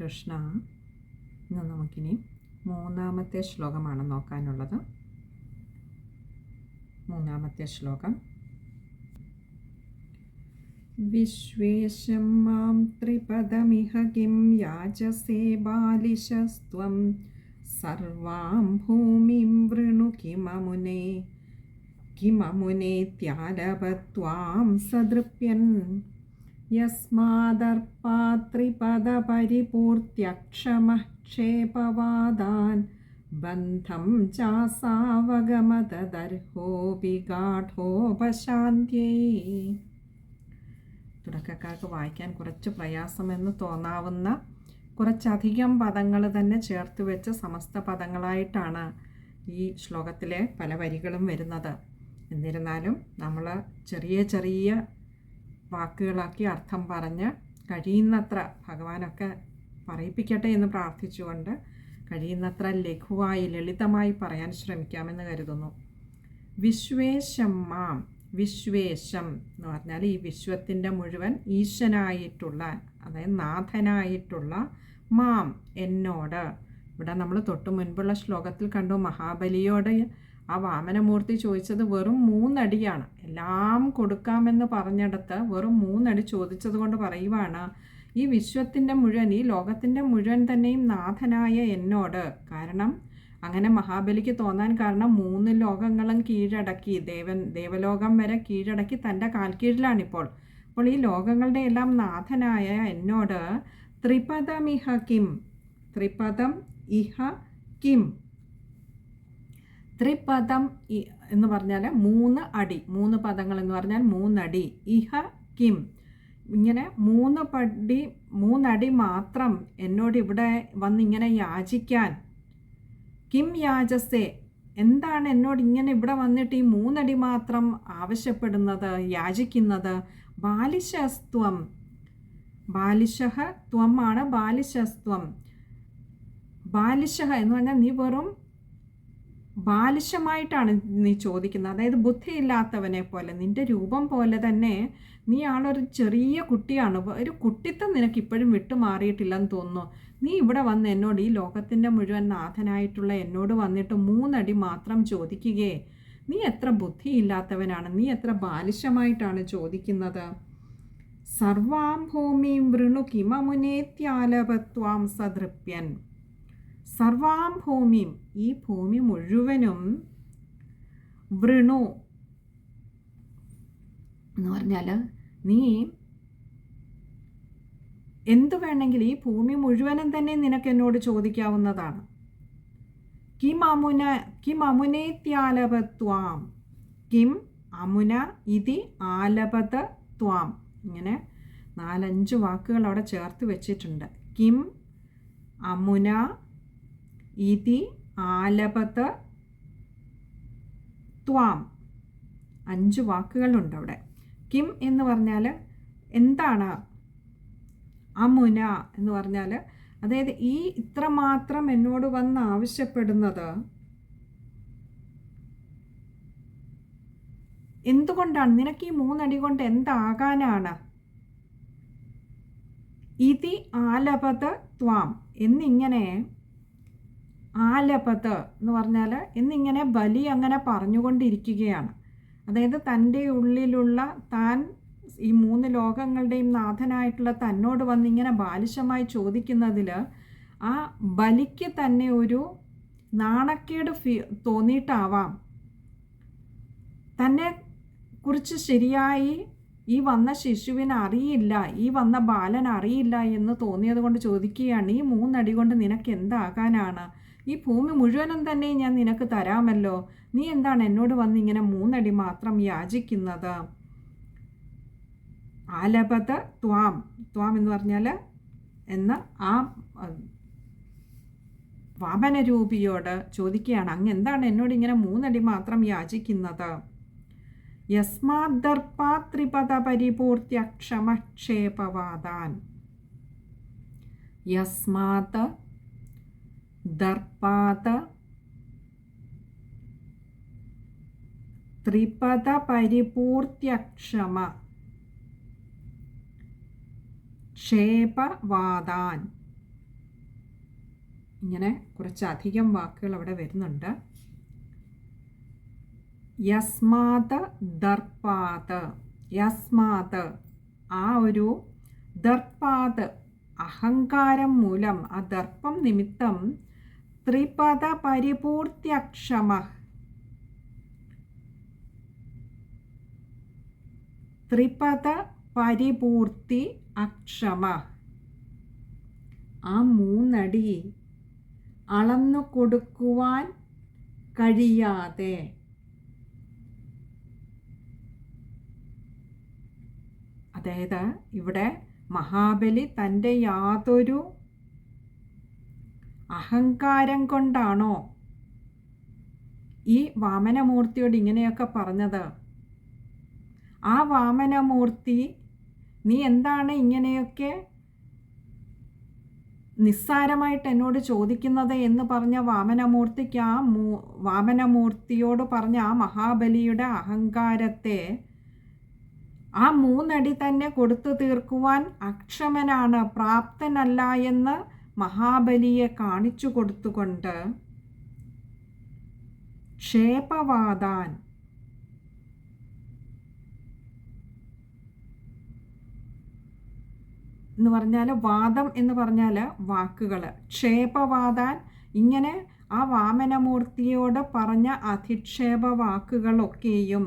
കൃഷ്ണ. ഇന്ന് നമുക്കിനി മൂന്നാമത്തെ ശ്ലോകമാണ് നോക്കാനുള്ളത്. മൂന്നാമത്തെ ശ്ലോകം. വിശ്വേശം മാം ത്രിപദമിഹ കിം യാചസേ ബാലിശസ്ത്വം. സർവാം ഭൂമിം വൃണു കിമമുനേ. കിമമുനേത്യാലപത്വാം സദൃപ്യൻ. ക്ഷേപവാദാൻ ബന്ധം ചാസാവഗമതദർഹോപി ഗാഠോപശാന്ത്യേ തുടക്കക്കാർക്ക് വായിക്കാൻ കുറച്ച് പ്രയാസമെന്ന് തോന്നാവുന്ന കുറച്ചധികം പദങ്ങൾ തന്നെ ചേർത്ത് വെച്ച് സമസ്ത പദങ്ങളായിട്ടാണ് ഈ ശ്ലോകത്തിലെ പല വരികളും വരുന്നത്. എന്നിരുന്നാലും നമ്മൾ ചെറിയ ചെറിയ വാക്കുകളാക്കി അർത്ഥം പറഞ്ഞ് കഴിയുന്നത്ര ഭഗവാനൊക്കെ പറയിപ്പിക്കട്ടെ എന്ന് പ്രാർത്ഥിച്ചുകൊണ്ട് കഴിയുന്നത്ര ലഘുവായി ലളിതമായി പറയാൻ ശ്രമിക്കാമെന്ന് കരുതുന്നു. വിശ്വേശം മാം വിശ്വേശം എന്ന് പറഞ്ഞാൽ ഈ വിശ്വത്തിന്റെ മുഴുവൻ ഈശനായിട്ടുള്ള അതായത് നാഥനായിട്ടുള്ള മാം എന്നോട്. ഇവിടെ നമ്മൾ തൊട്ട് മുൻപുള്ള ശ്ലോകത്തിൽ കണ്ടു മഹാബലിയോട് ആ വാമനമൂർത്തി ചോദിച്ചത് വെറും മൂന്നടിയാണ്. എല്ലാം കൊടുക്കാമെന്ന് പറഞ്ഞിടത്ത് വെറും മൂന്നടി ചോദിച്ചത് കൊണ്ട് പറയുവാണ് ഈ വിശ്വത്തിന്റെ മുഴുവൻ ഈ ലോകത്തിന്റെ മുഴുവൻ തന്നെയും നാഥനായ എന്നോട്. കാരണം അങ്ങനെ മഹാബലിക്ക് തോന്നാൻ കാരണം മൂന്ന് ലോകങ്ങളും കീഴടക്കി ദേവൻ ദേവലോകം വരെ കീഴടക്കി തന്റെ കാൽക്കീഴിലാണിപ്പോൾ. അപ്പോൾ ഈ ലോകങ്ങളുടെ എല്ലാം നാഥനായ എന്നോട് ത്രിപദമിഹ കിം ത്രിപദം ഇഹ കിം. ത്രിപദം എന്ന് പറഞ്ഞാൽ മൂന്ന് അടി മൂന്ന് പദങ്ങൾ എന്ന് പറഞ്ഞാൽ മൂന്നടി. ഇഹ കിം. ഇങ്ങനെ മൂന്ന് പടി മൂന്നടി മാത്രം എന്നോട് ഇവിടെ വന്നിങ്ങനെ യാചിക്കാൻ. കിം യാചസേ എന്താണ് എന്നോട് ഇങ്ങനെ ഇവിടെ വന്നിട്ട് ഈ മൂന്നടി മാത്രം ആവശ്യപ്പെടുന്നത് യാചിക്കുന്നത്? ബാലിശസ്ത്വം. ബാലിശഹ ത്വമാണ് ബാലിശസ്ത്വം. ബാലിശഹ എന്ന് പറഞ്ഞാൽ നീ വെറും ബാലിശമായിട്ടാണ് നീ ചോദിക്കുന്നത്. അതായത് ബുദ്ധിയില്ലാത്തവനെ പോലെ നിന്റെ രൂപം പോലെ തന്നെ നീ ആളൊരു ചെറിയ കുട്ടിയാണ്. ഒരു കുട്ടിത്തം നിനക്ക് ഇപ്പോഴും വിട്ടുമാറിയിട്ടില്ലെന്ന് തോന്നുന്നു. നീ ഇവിടെ വന്ന് എന്നോട് ഈ ലോകത്തിന്റെ മുഴുവൻ നാഥനായിട്ടുള്ള എന്നോട് വന്നിട്ട് മൂന്നടി മാത്രം ചോദിക്കുകയെ. നീ എത്ര ബുദ്ധിയില്ലാത്തവനാണ്? നീ എത്ര ബാലിശമായിട്ടാണ് ചോദിക്കുന്നത്? സർവാം ഭൂമിയും വൃണു കിമമുനേത്യാലപത്വാം സദൃപ്യൻ സർവാം ഭൂമിയും ഈ ഭൂമി മുഴുവനും വൃണു. എന്ന് പറഞ്ഞാൽ നീ എന്തു വേണമെങ്കിൽ ഈ ഭൂമി മുഴുവനും തന്നെ നിനക്ക് എന്നോട് ചോദിക്കാവുന്നതാണ്. കിം അമുന കിം അമുനേത്യാലപത്വാം കിം അമുന ഇതി ആലപത ത്വാം ഇങ്ങനെ നാലഞ്ച് വാക്കുകൾ അവിടെ ചേർത്ത് വെച്ചിട്ടുണ്ട്. കിം അമുന ഇതി ആലപത ത്വാം അഞ്ച് വാക്കുകളുണ്ട് അവിടെ കിം എന്ന് പറഞ്ഞാൽ എന്താണ്? അമുന എന്ന് പറഞ്ഞാൽ അതായത് ഈ ഇത്രമാത്രം എന്നോട് വന്ന് ആവശ്യപ്പെടുന്നത് എന്തുകൊണ്ടാണ്? നിനക്ക് ഈ മൂന്നടി കൊണ്ട് എന്താകാനാണ്? ഇതി ആലപത ത്വാം എന്നിങ്ങനെ ആലപത് എന്ന് പറഞ്ഞാൽ ഇന്നിങ്ങനെ ബലി അങ്ങനെ പറഞ്ഞുകൊണ്ടിരിക്കുകയാണ്. അതായത് തന്റെ ഉള്ളിലുള്ള താൻ ഈ മൂന്ന് ലോകങ്ങളുടെയും നാഥനായിട്ടുള്ള തന്നോട് വന്നിങ്ങനെ ബാലിശമായി ചോദിക്കുന്നതിൽ ആ ബലിക്ക് തന്നെ ഒരു നാണക്കേട് ഫീ തോന്നിയിട്ടാവാം. തന്നെ കുറിച്ച് ശരിയായി ഈ വന്ന ശിശുവിന് അറിയില്ല ഈ വന്ന ബാലൻ അറിയില്ല എന്ന് തോന്നിയത് കൊണ്ട് ചോദിക്കുകയാണ് ഈ മൂന്നടി കൊണ്ട് നിനക്ക് എന്താകാനാണ്? ഈ ഭൂമി മുഴുവനും തന്നെ ഞാൻ നിനക്ക് തരാമല്ലോ. നീ എന്താണ് എന്നോട് വന്ന് ഇങ്ങനെ മൂന്നടി മാത്രം യാചിക്കുന്നത്? ആലപത ത്വാം. ത്വാം എന്ന് പറഞ്ഞാൽ എന്ന് ആ വാമനരൂപിയോട് ചോദിക്കുകയാണ്. അങ്ങ് എന്താണ് എന്നോട് ഇങ്ങനെ മൂന്നടി മാത്രം യാചിക്കുന്നത്? യസ്മാദർപ്പാത്രിപദ പരിപൂർത്യക്ഷമക്ഷേപവാദാൻ യസ്മാത് ദർപ്പാത ത്രിപദ പരിപൂർത്യക്ഷമ ക്ഷേപവാദാൻ. ഇങ്ങനെ കുറച്ചധികം വാക്കുകൾ അവിടെ വരുന്നുണ്ട്. യസ്മാത് ദർപ്പാത് യസ്മാത് ആ ഒരു ദർപ്പാത് അഹങ്കാരം മൂലം ആ ദർപ്പം നിമിത്തം ത്രിപദ പരിപൂർത്യക്ഷമ. ത്രിപദ പരിപൂർത്തി അക്ഷമ. ആ മൂന്നടി അളന്നു കൊടുക്കുവാൻ കഴിയാതെ. അതായത് ഇവിടെ മഹാബലി തന്റെ യാതൊരു അഹങ്കാരം കൊണ്ടാണോ? ഈ വാമനമൂർത്തിയോട് ഇങ്ങനെയൊക്കെ പറഞ്ഞത്. ആ വാമനമൂർത്തി നീ എന്താണ് ഇങ്ങനെയൊക്കെ നിസ്സാരമായിട്ട് എന്നോട് ചോദിക്കുന്നത്? എന്ന് പറഞ്ഞ വാമനമൂർത്തിക്ക് ആ മൂ വാമനമൂർത്തിയോട് പറഞ്ഞ ആ മഹാബലിയുടെ അഹങ്കാരത്തെ ആ മൂന്നടി തന്നെ കൊടുത്തു തീർക്കുവാൻ അക്ഷമനാണ് പ്രാപ്തനല്ല എന്ന് മഹാബലിയെ കാണിച്ചു കൊടുത്തുകൊണ്ട് ക്ഷേപവാദാൻ എന്ന് പറഞ്ഞാൽ വാദം എന്ന് പറഞ്ഞാൽ വാക്കുകൾ ക്ഷേപവാദാൻ ഇങ്ങനെ ആ വാമനമൂർത്തിയോട് പറഞ്ഞ അധിക്ഷേപ വാക്കുകളൊക്കെയും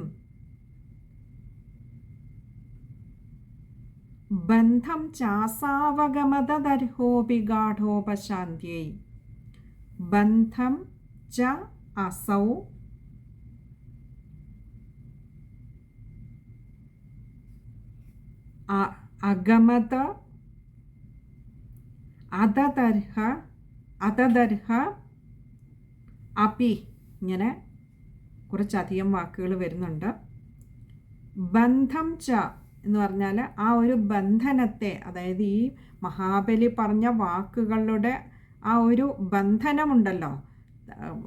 ബന്ധം ചാസാവഗമതദർഹോപി ഗാഠോപശാന്തിയൈ ബന്ധം ച അസൗ അഗമത അതദർഹ അതദർഹ അപി ഇങ്ങനെ കുറച്ചധികം വാക്കുകൾ വരുന്നുണ്ട്. ബന്ധം ച എന്ന് പറഞ്ഞാൽ ആ ഒരു ബന്ധനത്തെ അതായത് ഈ മഹാബലി പറഞ്ഞ വാക്കുകളുടെ ആ ഒരു ബന്ധനമുണ്ടല്ലോ.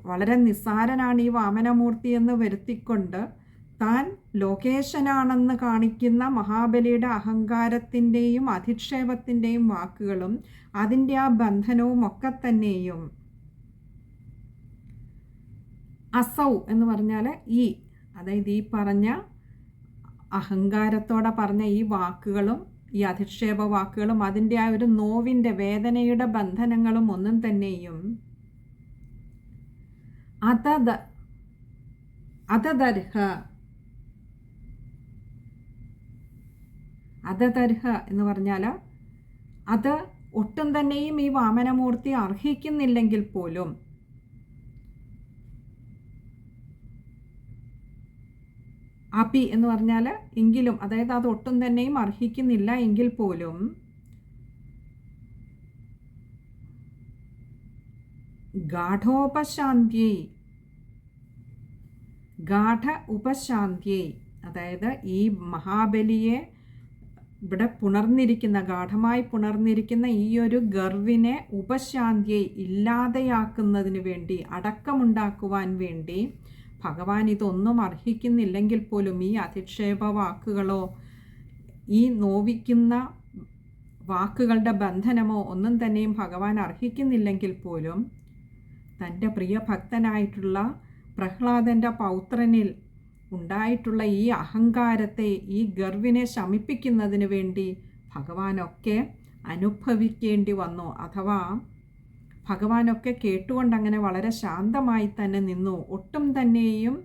വളരെ നിസ്സാരനാണ് ഈ വാമനമൂർത്തി എന്ന് വരുത്തിക്കൊണ്ട് താൻ ലോകേശനാണെന്ന് കാണിക്കുന്ന മഹാബലിയുടെ അഹങ്കാരത്തിന്റെയും അധിക്ഷേപത്തിന്റെയും വാക്കുകളും അതിന്റെ ആ ബന്ധനവും ഒക്കെ തന്നെയും. അസൗ എന്ന് പറഞ്ഞാൽ ഈ അതായത് ഈ പറഞ്ഞ അഹങ്കാരത്തോടെ പറഞ്ഞ ഈ വാക്കുകളും ഈ അധിക്ഷേപ വാക്കുകളും അതിന്റെ ആ ഒരു നോവിന്റെ വേദനയുടെ ബന്ധനങ്ങളും ഒന്നും തന്നെയും അതദ അതദർഹ അതതർഹ എന്ന് പറഞ്ഞാൽ അത് ഒട്ടും തന്നെയും ഈ വാമനമൂർത്തി അർഹിക്കുന്നില്ലെങ്കിൽ പോലും അപി എന്ന് പറഞ്ഞാൽ എങ്കിലും അതായത് അത് ഒട്ടും തന്നെയും അർഹിക്കുന്നില്ല എങ്കിൽ പോലും ഗാഠോപശാന്തിയെ ഗാഠ ഉപശാന്തിയെ അതായത് ഈ മഹാബലിയെ ഇവിടെ പുണർന്നിരിക്കുന്ന ഗാഠമായി പുണർന്നിരിക്കുന്ന ഈ ഒരു ഗർവിനെ ഉപശാന്തിയെ ഇല്ലാതെയാക്കുന്നതിന് വേണ്ടി അടക്കമുണ്ടാക്കുവാൻ വേണ്ടി ഭഗവാൻ ഇതൊന്നും അർഹിക്കുന്നില്ലെങ്കിൽ പോലും ഈ അധിക്ഷേപ വാക്കുകളോ ഈ നോവിക്കുന്ന വാക്കുകളുടെ ബന്ധനമോ ഒന്നും തന്നെയും ഭഗവാൻ അർഹിക്കുന്നില്ലെങ്കിൽ പോലും തന്റെ പ്രിയ ഭക്തനായിട്ടുള്ള പ്രഹ്ലാദന്റെ പൗത്രനിൽ ഉണ്ടായിട്ടുള്ള ഈ അഹങ്കാരത്തെ ഈ ഗർവിനെ ശമിപ്പിക്കുന്നതിന് വേണ്ടി ഭഗവാനൊക്കെ അനുഭവിക്കേണ്ടി വന്നു. അഥവാ ഭഗവാനൊക്കെ കേട്ടുകൊണ്ട് അങ്ങനെ വളരെ ശാന്തമായി തന്നെ നിന്നു. ഒട്ടും തന്നെയും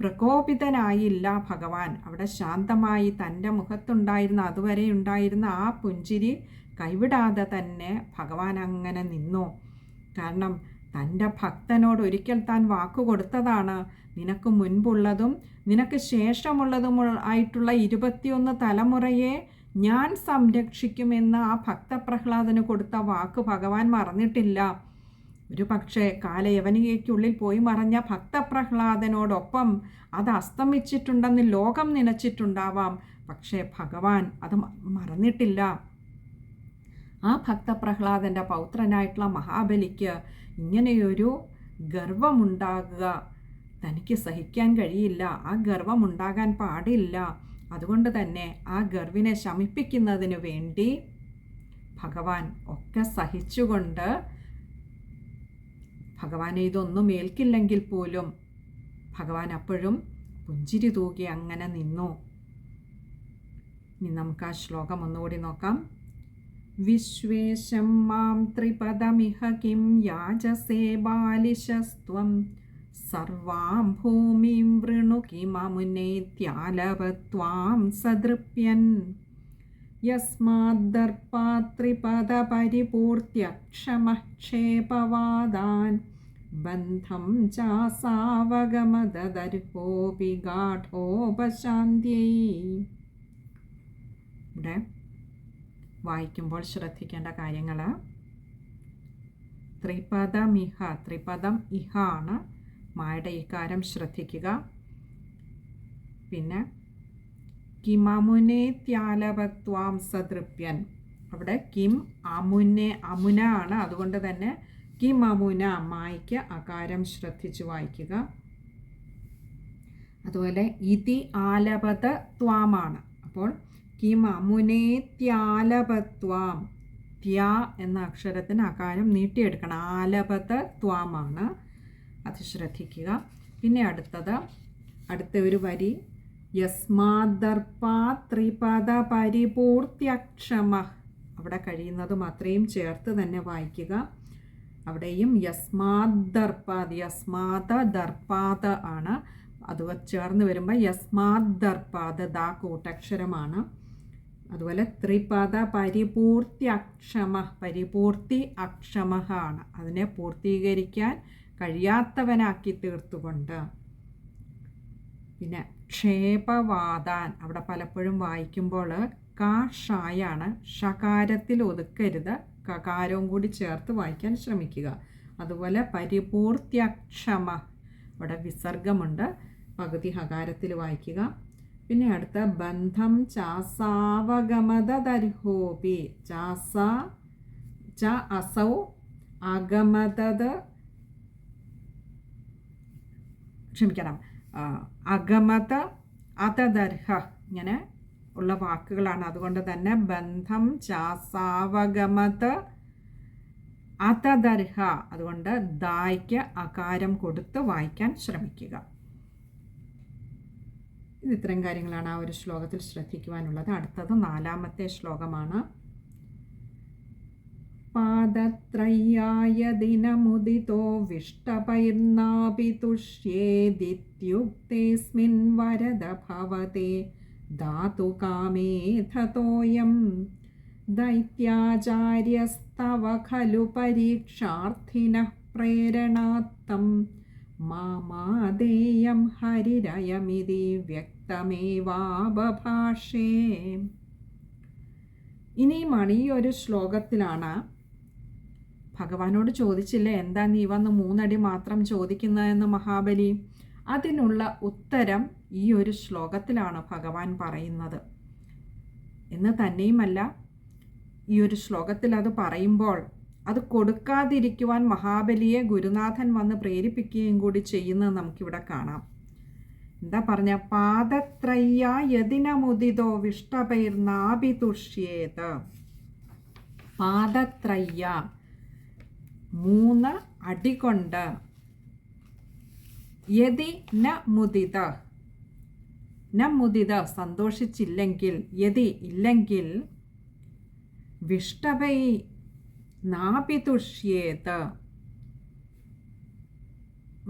പ്രകോപിതനായില്ല ഭഗവാൻ. അവിടെ ശാന്തമായി തന്റെ മുഖത്തുണ്ടായിരുന്ന അതുവരെ ഉണ്ടായിരുന്ന ആ പുഞ്ചിരി കൈവിടാതെ തന്നെ ഭഗവാൻ അങ്ങനെ നിന്നു. കാരണം തന്റെ ഭക്തനോട് ഒരിക്കൽ താൻ വാക്കു കൊടുത്തതാണ്. നിനക്ക് മുൻപുള്ളതും നിനക്ക് ശേഷമുള്ളതും ആയിട്ടുള്ള ഇരുപത്തിയൊന്ന് തലമുറയെ ഞാൻ സംരക്ഷിക്കുമെന്ന് ആ ഭക്തപ്രഹ്ലാദന് കൊടുത്ത വാക്ക് ഭഗവാൻ മറന്നിട്ടില്ല. ഒരു പക്ഷേ കാലയവനികയ്ക്കുള്ളിൽ പോയി മറഞ്ഞ ഭക്തപ്രഹ്ലാദനോടൊപ്പം അത് അസ്തമിച്ചിട്ടുണ്ടെന്ന് ലോകം നനച്ചിട്ടുണ്ടാവാം. പക്ഷേ ഭഗവാൻ അത് മറന്നിട്ടില്ല. ആ ഭക്തപ്രഹ്ലാദന്റെ പൗത്രനായിട്ടുള്ള മഹാബലിക്ക് ഇങ്ങനെയൊരു ഗർവമുണ്ടാകുക. തനിക്ക് സഹിക്കാൻ കഴിയില്ല. ആ ഗർവമുണ്ടാകാൻ പാടില്ല. അതുകൊണ്ട് തന്നെ ആ ഗർവിനെ ശമിപ്പിക്കുന്നതിന് വേണ്ടി ഭഗവാൻ ഒക്കെ സഹിച്ചുകൊണ്ട് ഭഗവാനെ ഇതൊന്നും ഏൽക്കില്ലെങ്കിൽ പോലും ഭഗവാൻ അപ്പോഴും പുഞ്ചിരി തൂകി അങ്ങനെ നിന്നു. ഇനി നമുക്ക് ആ ശ്ലോകം ഒന്നുകൂടി നോക്കാം. വിശ്വേശം മാം ത്രിപദമിഹ കിം യാജസേ ബാലിശസ്ത്വം സർവാം ഭൂമിം വൃണു കിമമുനേത്യാലവത്വാം സദൃപ്യൻ. യസ്മാദ്ദർപ്പാത്രിപദപരിപൂർത്യക്ഷമക്ഷേപവാദാൻ ബന്ധം ചാസാവഗമദർഹോപി ഗാഠോപശാന്ത്യൈ ഇവിടെ വായിക്കുമ്പോൾ ശ്രദ്ധിക്കേണ്ട കാര്യങ്ങൾ ത്രിപദമിഹ ത്രിപദം ഇഹ ആണ് മായുടെ ഇക്കാരം ശ്രദ്ധിക്കുക. പിന്നെ കിമമുനെ ത്യാലവത്വാം സതൃപ്യൻ അവിടെ കിം അമുനെ അമുന ആണ്. അതുകൊണ്ട് തന്നെ കിം അമുന മായ്ക്ക് അകാരം ശ്രദ്ധിച്ച് വായിക്കുക. അതുപോലെ ഇതി ആലപത ത്വാമാണ്. അപ്പോൾ കിം അമുനെ ത്യാലപത്വാം ത്യ എന്ന അക്ഷരത്തിന് അകാരം നീട്ടിയെടുക്കണം. ആലപത ത്വാമാണ്. അത് ശ്രദ്ധിക്കുക. പിന്നെ അടുത്തത് അടുത്ത ഒരു വരി. യസ്മാദർപ്പാ ത്രിപദ പരിപൂർത്യക്ഷമ. അവിടെ കഴിയുന്നതും അത്രയും ചേർത്ത് തന്നെ വായിക്കുക. അവിടെയും യസ്മാദർപ്പാദ് യസ്മാത ദർപ്പാദ ആണ്. അത് ചേർന്ന് വരുമ്പോൾ യസ്മാദർപ്പാദ് ദാ കൂട്ടക്ഷരമാണ്. അതുപോലെ ത്രിപദ പരിപൂർത്തി അക്ഷമ പരിപൂർത്തി അക്ഷമ ആണ്. അതിനെ പൂർത്തീകരിക്കാൻ കഴിയാത്തവനാക്കി തീർത്തുകൊണ്ട്. പിന്നെ ക്ഷേപവാദാൻ അവിടെ പലപ്പോഴും വായിക്കുമ്പോൾ കാ കാഷായാണ് ഷകാരത്തിൽ ഒതുക്കരുത് കകാരവും കൂടി ചേർത്ത് വായിക്കാൻ ശ്രമിക്കുക. അതുപോലെ പരിപൂർത്യക്ഷമ അവിടെ വിസർഗമുണ്ട് പകുതി ഹകാരത്തിൽ വായിക്കുക. പിന്നെ അടുത്ത ബന്ധം ചാസാവഗമതർഹോപി ചാസ ച അസൗ അഗമതത് ക്ഷമിക്കണം. അഗമത അതദർഹ ഇങ്ങനെ ഉള്ള വാക്കുകളാണ്. അതുകൊണ്ട് തന്നെ ബന്ധം ചാസാവഗമത അതദർഹ. അതുകൊണ്ട് ദായ്ക്ക് അകാരം കൊടുത്ത് വായിക്കാൻ ശ്രമിക്കുക. ഇത് ഇത്രയും കാര്യങ്ങളാണ് ആ ഒരു ശ്ലോകത്തിൽ ശ്രദ്ധിക്കുവാനുള്ളത്. അടുത്തത് നാലാമത്തെ ശ്ലോകമാണ്. ദിനമുദിതോ വിഷ്ടപൈർനാപി തുഷ്യേദിത്യുക്തേസ്മിൻ വരദ ഭവത്തെ ധാതു കാമേധതോയം ദൈത്യാചാര്യസ്തവ ഖലു പരീക്ഷാർത്ഥിന പ്രേരണാത്തം മാമാദേയം ഹരിരയമിതി വ്യക്തമേവാഭാഷേ ഇനിയുമാണ് ഈ ഒരു ശ്ലോകത്തിലാണ്. ഭഗവാനോട് ചോദിച്ചില്ല എന്താ നീ വന്ന് മൂന്നടി മാത്രം ചോദിക്കുന്നതെന്ന് മഹാബലി? അതിനുള്ള ഉത്തരം ഈ ഒരു ശ്ലോകത്തിലാണ് ഭഗവാൻ പറയുന്നത്. എന്ന് തന്നെയുമല്ല ഈ ഒരു ശ്ലോകത്തിൽ അത് പറയുമ്പോൾ അത് കൊടുക്കാതിരിക്കുവാൻ മഹാബലിയെ ഗുരുനാഥൻ വന്ന് പ്രേരിപ്പിക്കുകയും കൂടി ചെയ്യുന്നത് നമുക്കിവിടെ കാണാം. എന്താ പറഞ്ഞ? പാദത്രയ്യ യതിനമുദിതോ വിഷ്ടപൈർ നാഭി തുഷ്യേത് പാദത്രയ്യ മൂന്ന് അടികൊണ്ട് യതി ന മുദിത. ന മുദിത സന്തോഷിച്ചില്ലെങ്കിൽ യതി ഇല്ലെങ്കിൽ വിഷ്ടവൈ നാപിതുഷ്യേത്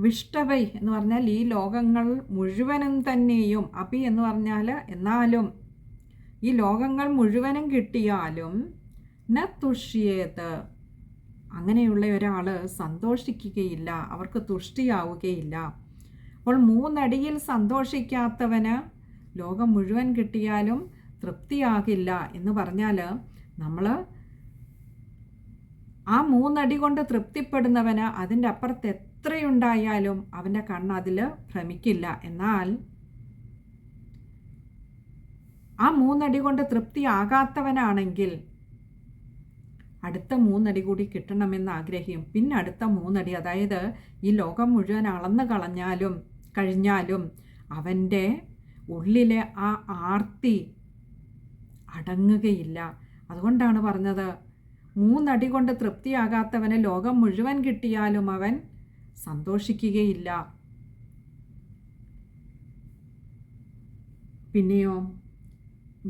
വിഷ്ടവൈ എന്ന് പറഞ്ഞാൽ ഈ ലോകങ്ങൾ മുഴുവനും തന്നെയും അപി എന്ന് പറഞ്ഞാൽ എന്നാലും ഈ ലോകങ്ങൾ മുഴുവനും കിട്ടിയാലും ന തുഷ്യേത്. അങ്ങനെയുള്ള ഒരാൾ സന്തോഷിക്കുകയില്ല അവർക്ക് തുഷ്ടിയാവുകയില്ല. അപ്പോൾ മൂന്നടിയിൽ സന്തോഷിക്കാത്തവന് ലോകം മുഴുവൻ കിട്ടിയാലും തൃപ്തിയാകില്ല എന്ന് പറഞ്ഞാൽ നമ്മൾ ആ മൂന്നടി കൊണ്ട് തൃപ്തിപ്പെടുന്നവന് അതിന്റെ അപ്പുറത്ത് എത്രയുണ്ടായാലും അവന്റെ കണ്ണ് അതിൽ ഭ്രമിക്കില്ല. എന്നാൽ ആ മൂന്നടി കൊണ്ട് തൃപ്തിയാകാത്തവനാണെങ്കിൽ അടുത്ത മൂന്നടി കൂടി കിട്ടണമെന്ന് ആഗ്രഹിക്കും പിന്നെ അടുത്ത മൂന്നടി അതായത് ഈ ലോകം മുഴുവൻ അളന്നു കളഞ്ഞാലും കഴിഞ്ഞാലും അവന്റെ ഉള്ളിലെ ആ ആർത്തി അടങ്ങുകയില്ല. അതുകൊണ്ടാണ് പറഞ്ഞത് മൂന്നടി കൊണ്ട് തൃപ്തിയാകാത്തവന് ലോകം മുഴുവൻ കിട്ടിയാലും അവൻ സന്തോഷിക്കുകയില്ല. പിന്നെയോ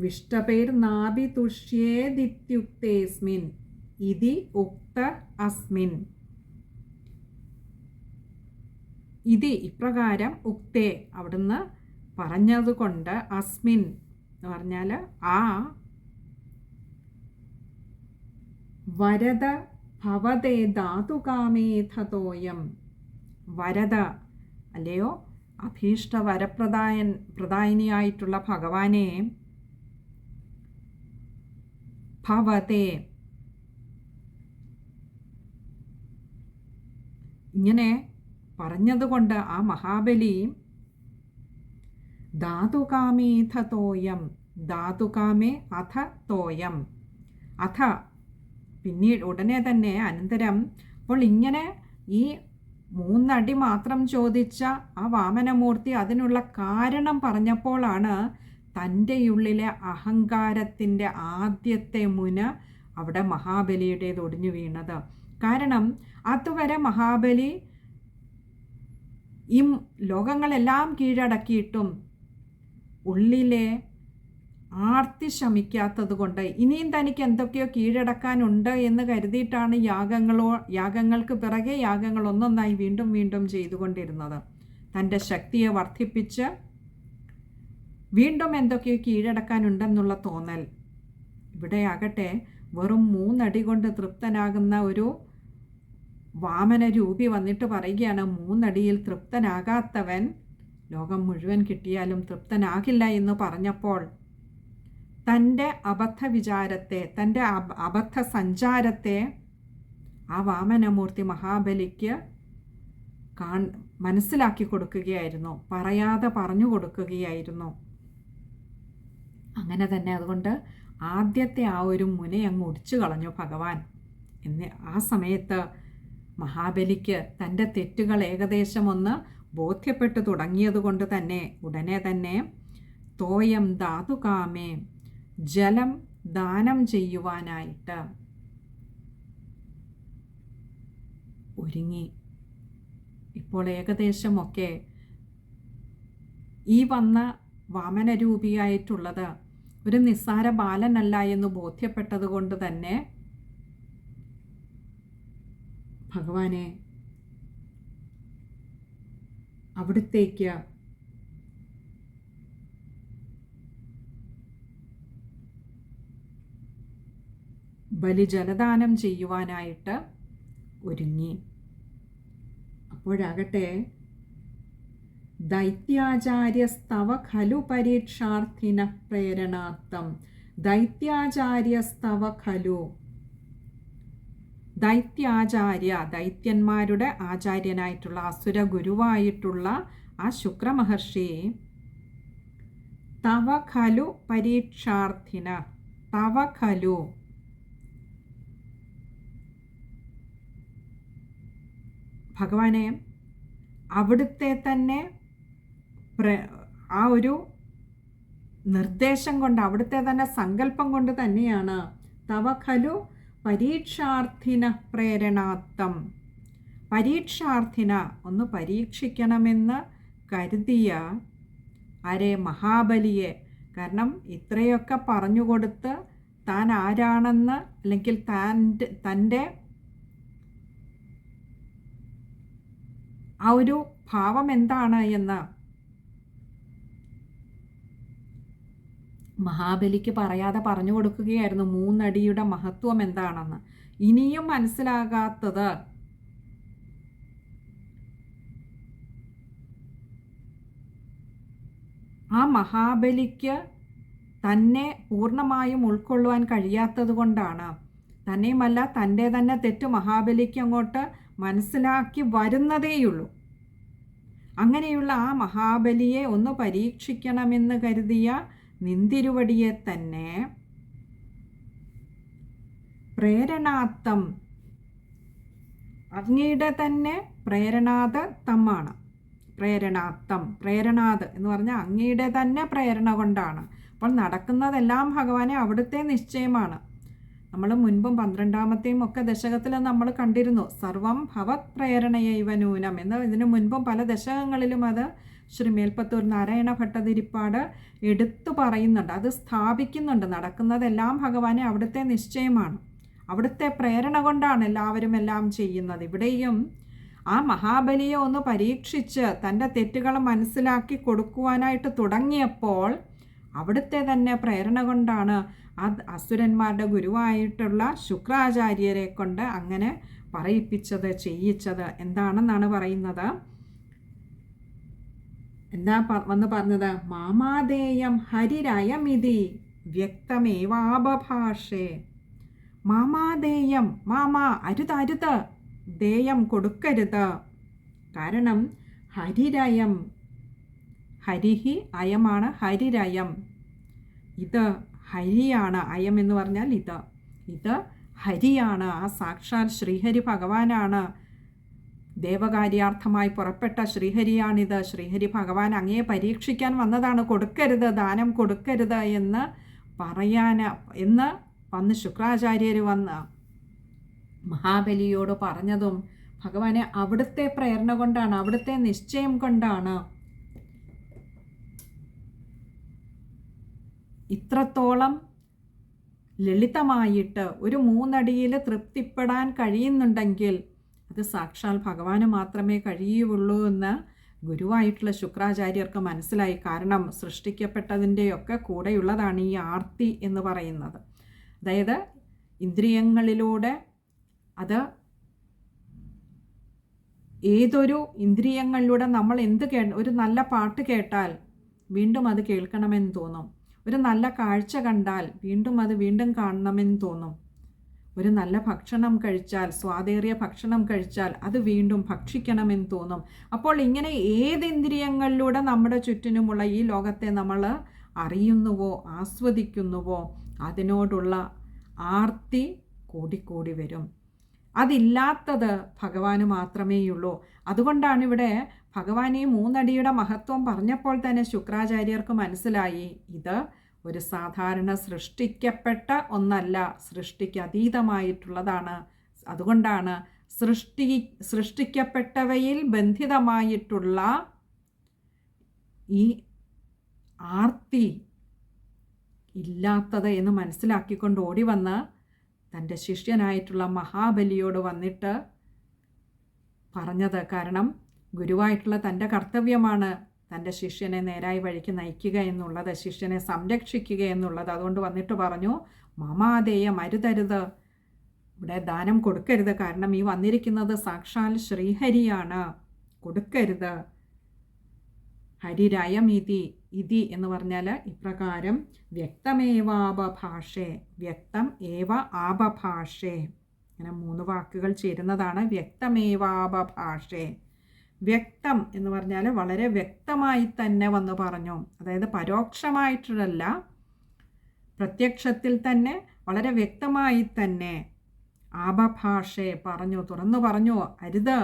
വിഷ്ടപേർ നാഭി തുഷ്യേദിത്യുക്തേസ്മിൻ ഇതി ഉക്ത അസ്മിൻ. ഇതി ഇപ്രകാരം ഉക്തേ. അവിടുന്ന് പറഞ്ഞതുകൊണ്ട് അസ്മിൻ എന്ന് പറഞ്ഞാൽ ആ വരദ ഭവതേ ധാതുകാമേധതോയം വരദ അല്ലയോ? അഭീഷ്ട വരപ്രദായൻ പ്രദായിനിയായിട്ടുള്ള ഭഗവാനെ ഭവതേ ഇങ്ങനെ പറഞ്ഞതുകൊണ്ട് ആ മഹാബലി ധാതുകാമേഥ തോയം ധാതുകാമേ അഥ തോയം അഥ പിന്നീട് ഉടനെ തന്നെ അനന്തരം അപ്പോൾ ഇങ്ങനെ ഈ മൂന്നടി മാത്രം ചോദിച്ച ആ വാമനമൂർത്തി അതിനുള്ള കാരണം പറഞ്ഞപ്പോഴാണ് തന്റെ ഉള്ളിലെ അഹങ്കാരത്തിന്റെ ആദ്യത്തെ മുന അവിടെ മഹാബലിയുടേത് ഒടിഞ്ഞു വീണത്. കാരണം അതുവരെ മഹാബലി ഈ ലോകങ്ങളെല്ലാം കീഴടക്കിയിട്ടും ഉള്ളിലെ ആർത്തി ശമിക്കാത്തത് കൊണ്ട് ഇനിയും തനിക്ക് എന്തൊക്കെയോ കീഴടക്കാനുണ്ട് എന്ന് കരുതിയിട്ടാണ് യാഗങ്ങളോ യാഗങ്ങൾക്ക് പിറകെ യാഗങ്ങൾ ഒന്നൊന്നായി വീണ്ടും വീണ്ടും ചെയ്തുകൊണ്ടിരുന്നത്. തന്റെ ശക്തിയെ വർദ്ധിപ്പിച്ച് വീണ്ടും എന്തൊക്കെയോ കീഴടക്കാനുണ്ടെന്നുള്ള തോന്നൽ. ഇവിടെയാകട്ടെ വെറും മൂന്നടി കൊണ്ട് തൃപ്തനാകുന്ന ഒരു വാമന രൂപി വന്നിട്ട് പറയുകയാണ് മൂന്നടിയിൽ തൃപ്തനാകാത്തവൻ ലോകം മുഴുവൻ കിട്ടിയാലും തൃപ്തനാകില്ല എന്ന് പറഞ്ഞപ്പോൾ തന്റെ അബദ്ധ വിചാരത്തെ തന്റെ അബദ്ധ സഞ്ചാരത്തെ ആ വാമനമൂർത്തി മഹാബലിക്ക് കാൺ മനസ്സിലാക്കി കൊടുക്കുകയായിരുന്നു പറയാതെ പറഞ്ഞു കൊടുക്കുകയായിരുന്നു. അങ്ങനെ തന്നെ അതുകൊണ്ട് ആദ്യത്തെ ആ ഒരു മുനെ അങ്ങ് ഒടിച്ചു കളഞ്ഞു ഭഗവാൻ. എന്ന് ആ സമയത്ത് മഹാബലിക്ക് തന്റെ തെറ്റുകൾ ഏകദേശം ഒന്ന് ബോധ്യപ്പെട്ടു തുടങ്ങിയതുകൊണ്ട് തന്നെ ഉടനെ തന്നെ തോയം ധാതുകാമേ ജലം ദാനം ചെയ്യുവാനായിട്ട് ഒരുങ്ങി. ഇപ്പോൾ ഏകദേശമൊക്കെ ഈ വന്ന വാമനരൂപിയായിട്ടുള്ളത് ഒരു നിസ്സാര ബാലനല്ല എന്ന് ബോധ്യപ്പെട്ടതുകൊണ്ട് തന്നെ ഭഗവാനെ അവിടത്തേക്ക് ബലിജലദാനം ചെയ്യുവാനായിട്ട് ഒരുങ്ങി. അപ്പോഴാകട്ടെ ദൈത്യാചാര്യസ്തവ ഖലു പരീക്ഷാർത്ഥിന പ്രേരണാർത്ഥം ദൈത്യാചാര്യസ്തവ ഖലു ദൈത്യാചാര്യ ദൈത്യന്മാരുടെ ആചാര്യനായിട്ടുള്ള അസുര ഗുരുവായിട്ടുള്ള ആ ശുക്രമഹർഷി തവ ഖലു പരീക്ഷാർത്ഥിന തവ ഖലു. ഭഗവാനെ അവിടുത്തെ തന്നെ ആ ഒരു നിർദ്ദേശം കൊണ്ട് അവിടുത്തെ തന്നെ സങ്കല്പം കൊണ്ട് തന്നെയാണ് തവ ഖലു പരീക്ഷാർത്ഥിന പ്രേരണാർത്ഥം. പരീക്ഷാർത്ഥിന ഒന്ന് പരീക്ഷിക്കണമെന്ന് കരുതിയ ആരെ മഹാബലിയെ കാരണം ഇത്രയൊക്കെ പറഞ്ഞുകൊടുത്ത് താൻ ആരാണെന്ന് അല്ലെങ്കിൽ താൻ തന്റെ ആ ഒരു ഭാവം എന്താണ് എന്ന് മഹാബലിക്ക് പറയാതെ പറഞ്ഞു കൊടുക്കുകയായിരുന്നു. മൂന്നടിയുടെ മഹത്വം എന്താണെന്ന്. ഇനിയും മനസ്സിലാകാത്തത് ആ മഹാബലിക്ക് തന്നെ പൂർണമായും ഉൾക്കൊള്ളുവാൻ കഴിയാത്തത് കൊണ്ടാണ്. തന്നെയുമല്ല തന്റെ തന്നെ തെറ്റ് മഹാബലിക്ക് അങ്ങോട്ട് മനസ്സിലാക്കി വരുന്നതേയുള്ളൂ. അങ്ങനെയുള്ള ആ മഹാബലിയെ ഒന്ന് പരീക്ഷിക്കണമെന്ന് കരുതിയ നിന്തിരുവടിയെ തന്നെ പ്രേരണാത്തം. അങ്ങയുടെ തന്നെ പ്രേരണാതമാണ് പ്രേരണാത്തം പ്രേരണാത് എന്ന് പറഞ്ഞാൽ അങ്ങയുടെ തന്നെ പ്രേരണ കൊണ്ടാണ്. അപ്പോൾ നടക്കുന്നതെല്ലാം ഭഗവാനെ അവിടുത്തെ നിശ്ചയമാണ്. നമ്മൾ മുൻപും പന്ത്രണ്ടാമത്തെയും ഒക്കെ ദശകത്തിൽ നമ്മൾ കണ്ടിരുന്നു. സർവം ഭവത് പ്രേരണയൈവ നൂനം എന്ന് ഇതിനു മുൻപും പല ദശകങ്ങളിലും അത് ശ്രീ മേൽപ്പത്തൂർ നാരായണ ഭട്ടതിരിപ്പാട് എടുത്തു പറയുന്നുണ്ട്. അത് സ്ഥാപിക്കുന്നുണ്ട്. നടക്കുന്നതെല്ലാം ഭഗവാനെ അവിടുത്തെ നിശ്ചയമാണ്. അവിടുത്തെ പ്രേരണ കൊണ്ടാണ് എല്ലാവരും എല്ലാം ചെയ്യുന്നത്. ഇവിടെയും ആ മഹാബലിയെ ഒന്ന് പരീക്ഷിച്ച് തന്റെ തെറ്റുകൾ മനസ്സിലാക്കി കൊടുക്കുവാനായിട്ട് തുടങ്ങിയപ്പോൾ അവിടുത്തെ തന്നെ പ്രേരണ കൊണ്ടാണ് ആ അസുരന്മാരുടെ ഗുരുവായിട്ടുള്ള ശുക്രാചാര്യരെ കൊണ്ട് അങ്ങനെ പറയിപ്പിച്ചത് ചെയ്യിച്ചത്. എന്താണെന്നാണ് പറയുന്നത്? എന്താ വന്ന് പറഞ്ഞത്? മാമാദേയം ഹരിരയമിതി വ്യക്തമേവാപഭാഷേ. മാമാദേയം മാമാ അരുത് അരുത് ദേയം കൊടുക്കരുത്. കാരണം ഹരിരയം ഹരിഹി അയമാണ് ഹരിരയം. ഇത് ഹരിയാണ് അയം എന്ന് പറഞ്ഞാൽ ഇത്. ഇത് ഹരിയാണ് ആ സാക്ഷാൽ ശ്രീഹരി ഭഗവാനാണ് ദേവകാര്യാർത്ഥമായി പുറപ്പെട്ട ശ്രീഹരിയാണിത്. ശ്രീഹരി ഭഗവാൻ അങ്ങയെ പരീക്ഷിക്കാൻ വന്നതാണ്. കൊടുക്കരുത് ദാനം കൊടുക്കരുത് എന്ന് പറയാൻ എന്ന് വന്ന് ശുക്രാചാര്യർ വന്ന് മഹാബലിയോട് പറഞ്ഞതും ഭഗവാനെ അവിടുത്തെ പ്രേരണ കൊണ്ടാണ് അവിടുത്തെ നിശ്ചയം കൊണ്ടാണ്. ഇത്രത്തോളം ലളിതമായിട്ട് ഒരു മൂന്നടിയിൽ തൃപ്തിപ്പെടാൻ കഴിയുന്നുണ്ടെങ്കിൽ അത് സാക്ഷാൽ ഭഗവാന് മാത്രമേ കഴിയുള്ളൂ എന്ന് ഗുരുവായിട്ടുള്ള ശുക്രാചാര്യർക്ക് മനസ്സിലായി. കാരണം സൃഷ്ടിക്കപ്പെട്ടതിന്റെയൊക്കെ കൂടെയുള്ളതാണ് ഈ ആർത്തി എന്ന് പറയുന്നത്. അതായത് ഇന്ദ്രിയങ്ങളിലൂടെ അത് ഏതൊരു ഇന്ദ്രിയങ്ങളിലൂടെ നമ്മൾ എന്ത് കേ ഒരു നല്ല പാട്ട് കേട്ടാൽ വീണ്ടും അത് കേൾക്കണമെന്ന് തോന്നും. ഒരു നല്ല കാഴ്ച കണ്ടാൽ വീണ്ടും അത് വീണ്ടും കാണണമെന്ന് തോന്നും. ഒരു നല്ല ഭക്ഷണം കഴിച്ചാൽ സ്വാദേറിയ ഭക്ഷണം കഴിച്ചാൽ അത് വീണ്ടും ഭക്ഷിക്കണമെന്ന് തോന്നും. അപ്പോൾ ഇങ്ങനെ ഏത് ഇന്ദ്രിയങ്ങളിലൂടെ നമ്മുടെ ചുറ്റിനുമുള്ള ഈ ലോകത്തെ നമ്മൾ അറിയുന്നുവോ ആസ്വദിക്കുന്നുവോ അതിനോടുള്ള ആർത്തി കൂടിക്കൂടി വരും. അതില്ലാത്തത് ഭഗവാന് മാത്രമേയുള്ളൂ. അതുകൊണ്ടാണ് ഇവിടെ ഭഗവാൻ ഈ മൂന്നടിയുടെ മഹത്വം പറഞ്ഞപ്പോൾ തന്നെ ശുക്രാചാര്യർക്ക് മനസ്സിലായി. ഇത് ഒരു സാധാരണ സൃഷ്ടിക്കപ്പെട്ട ഒന്നല്ല സൃഷ്ടിക്ക് അതീതമായിട്ടുള്ളതാണ്. അതുകൊണ്ടാണ് സൃഷ്ടി സൃഷ്ടിക്കപ്പെട്ടവയിൽ ബന്ധിതമായിട്ടുള്ള ഈ ആർത്തി ഇല്ലാത്തത് എന്ന് മനസ്സിലാക്കിക്കൊണ്ട് ഓടി വന്ന് തന്റെ ശിഷ്യനായിട്ടുള്ള മഹാബലിയോട് വന്നിട്ട് പറഞ്ഞത് കാരണം ഗുരുവായിട്ടുള്ള തന്റെ കർത്തവ്യമാണ്. തന്റെ ശിഷ്യനെ നേരായി വഴിക്ക് നയിക്കുക എന്നുള്ളത് ശിഷ്യനെ സംരക്ഷിക്കുക എന്നുള്ളത്. അതുകൊണ്ട് വന്നിട്ട് പറഞ്ഞു മമാദേയം അരുതരുത് ഇവിടെ ദാനം കൊടുക്കരുത്. കാരണം ഈ വന്നിരിക്കുന്നത് സാക്ഷാൽ ശ്രീഹരിയാണ്. കൊടുക്കരുത്. ഹരിരയമിതി ഇതി എന്ന് പറഞ്ഞാൽ ഇപ്രകാരം വ്യക്തമേവാപഭാഷേ വ്യക്തം ഏവ ആപഭാഷേ അങ്ങനെ മൂന്ന് വാക്കുകൾ ചേരുന്നതാണ് വ്യക്തമേവാപഭാഷേ വ്യക്തം എന്ന് പറഞ്ഞാൽ വളരെ വ്യക്തമായി തന്നെ വന്ന് പറഞ്ഞു. അതായത് പരോക്ഷമായിട്ടല്ല പ്രത്യക്ഷത്തിൽ തന്നെ വളരെ വ്യക്തമായി തന്നെ ആപഭാഷയെ പറഞ്ഞു തുറന്നു പറഞ്ഞു അരുത്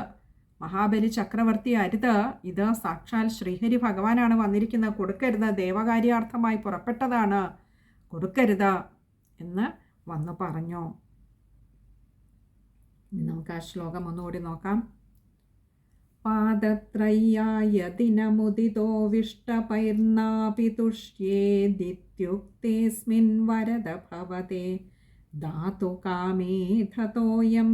മഹാബലി ചക്രവർത്തി അരുത് ഇത് സാക്ഷാൽ ശ്രീഹരി ഭഗവാനാണ് വന്നിരിക്കുന്നത് കൊടുക്കരുത് ദേവകാര്യാർത്ഥമായി പുറപ്പെട്ടതാണ് കൊടുക്കരുത് എന്ന് വന്നു പറഞ്ഞു. നമുക്ക് ആ ശ്ലോകം ഒന്നുകൂടി നോക്കാം. പാദത്രയ്യായ ദിനമുദിതോ വിഷ്ടപൈർനാപി തുഷ്യേദിത്യുക്തേസ്മിൻ വരദ ഭവതേ ധാതു കാമേധതോയം.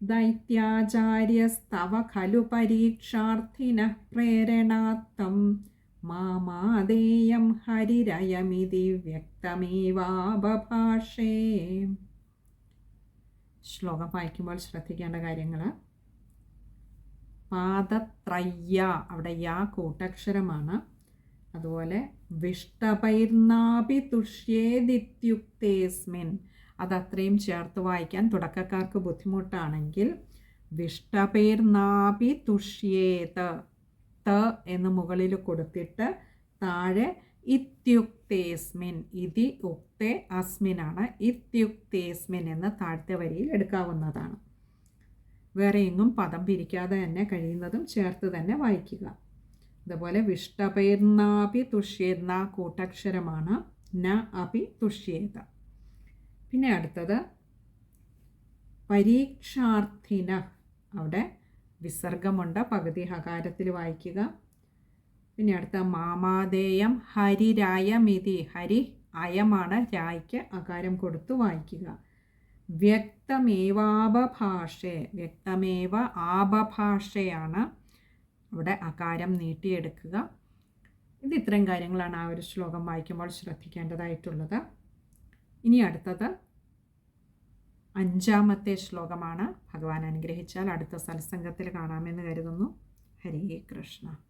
ദൈത്യാചാര്യസ്തവ ഖലു പരീക്ഷാർത്ഥിന പ്രേരണാത്തം മാമാദേയം ഹരിരയമിതി വ്യക്തമേവാപഭാഷേ ശ്ലോകം വായിക്കുമ്പോൾ ശ്രദ്ധിക്കേണ്ട കാര്യങ്ങൾ പാദത്രയ്യ. അവിടെ യാ കൂട്ടക്ഷരമാണ്. അതുപോലെ വിഷ്ടപൈർനാപി തുഷ്യേദിത്യുക്തേസ്മിൻ അതത്രയും ചേർത്ത് വായിക്കാൻ തുടക്കക്കാർക്ക് ബുദ്ധിമുട്ടാണെങ്കിൽ വിഷ്ടപേർനാപി തുഷ്യേത് ത എന്ന് മുകളിൽ കൊടുത്തിട്ട് താഴെ ഇത്യുക്തേസ്മിൻ. ഇതി ഉക്തേ അസ്മിനാണ്. ഇത്യുക്തേസ്മിൻ എന്ന് താഴത്തെ വരിയിൽ എടുക്കാവുന്നതാണ്. വേറെ എങ്ങും പദം പിരിക്കാതെ തന്നെ കഴിയുന്നതും ചേർത്ത് തന്നെ വായിക്കുക. അതുപോലെ വിഷ്ടപേർന്നാപി തുഷ്യേന്ന കൂട്ടക്ഷരമാണ് ന അപി തുഷ്യേത. പിന്നെ അടുത്തത് പരീക്ഷാർത്ഥിന. അവിടെ വിസർഗമുണ്ട് പകുതി ഹകാരത്തിൽ വായിക്കുക. പിന്നെ അടുത്ത മാമാദേയം ഹരിരായമിതി. ഹരി അയമാണ് രായ്ക്ക് അകാരം കൊടുത്തു വായിക്കുക. വ്യക്തമേവാപഭാഷേ വ്യക്തമേവ ആപഭാഷയാണ് അവിടെ അകാരം നീട്ടിയെടുക്കുക. ഇത് ഇത്രയും കാര്യങ്ങളാണ് ആ ഒരു ശ്ലോകം വായിക്കുമ്പോൾ ശ്രദ്ധിക്കേണ്ടതായിട്ടുള്ളത്. ഇനി അടുത്തത് അഞ്ചാമത്തെ ശ്ലോകമാണ്. ഭഗവാൻ അനുഗ്രഹിച്ചാൽ അടുത്ത സത്സംഗത്തിൽ കാണാമെന്ന് കരുതുന്നു. ഹരേ കൃഷ്ണ.